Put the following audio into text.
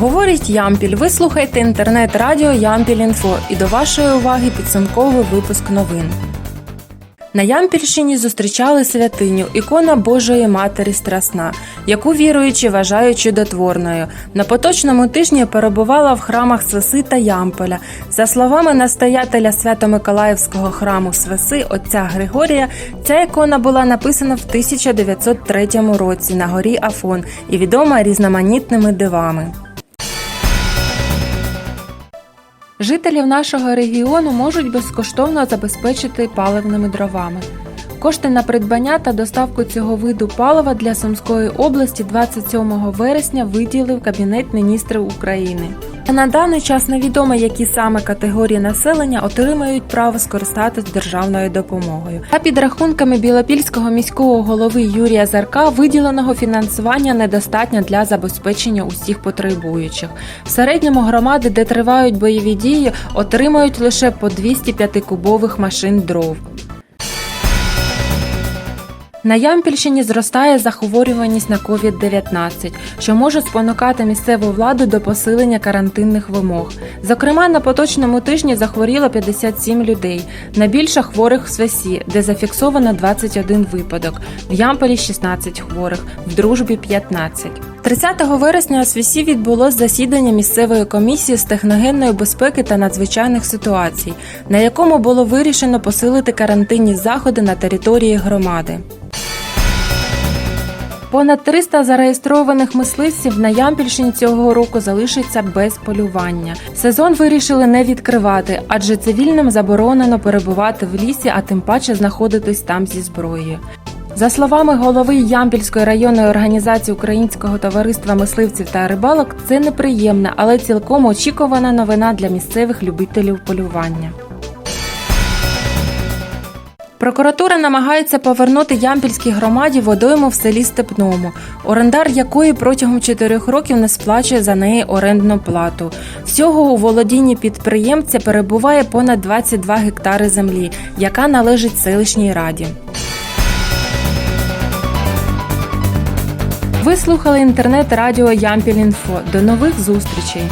Говорить Ямпіль. Ви слухаєте інтернет-радіо Ямпіль Інфо і до вашої уваги підсумковий випуск новин. На Ямпільщині зустрічали святиню ікона Божої Матері Страсна, яку віруючі вважають чудотворною. На поточному тижні перебувала в храмах Свеси та Ямполя. За словами настоятеля Свято-Миколаївського храму Свеси отця Григорія, ця ікона була написана в 1903 році на горі Афон і відома різноманітними дивами. Жителів нашого регіону можуть безкоштовно забезпечити паливними дровами. Кошти на придбання та доставку цього виду палива для Сумської області 27 вересня виділив Кабінет міністрів України. На даний час невідомо, які саме категорії населення отримають право скористатись державною допомогою. За підрахунками Білопільського міського голови Юрія Зарка, виділеного фінансування недостатньо для забезпечення усіх потребуючих. В середньому громади, де тривають бойові дії, отримають лише по 205 кубових машин дров. На Ямпільщині зростає захворюваність на COVID-19, що може спонукати місцеву владу до посилення карантинних вимог. Зокрема, на поточному тижні захворіло 57 людей, найбільше хворих в Свесі, де зафіксовано 21 випадок, в Ямполі 16 хворих, в Дружбі 15. 30 вересня у Свісі відбулось засідання місцевої комісії з техногенної безпеки та надзвичайних ситуацій, на якому було вирішено посилити карантинні заходи на території громади. Понад 300 зареєстрованих мисливців на Ямпільщині цього року залишиться без полювання. Сезон вирішили не відкривати, адже цивільним заборонено перебувати в лісі, а тим паче знаходитись там зі зброєю. За словами голови Ямпільської районної організації Українського товариства мисливців та рибалок, це неприємна, але цілком очікувана новина для місцевих любителів полювання. Прокуратура намагається повернути Ямпільській громаді водойму в селі Степному, орендар якої протягом чотирьох років не сплачує за неї орендну плату. Всього у володінні підприємця перебуває понад 22 гектари землі, яка належить селищній раді. Ви слухали інтернет радіо Ямпіль Інфо. До нових зустрічей.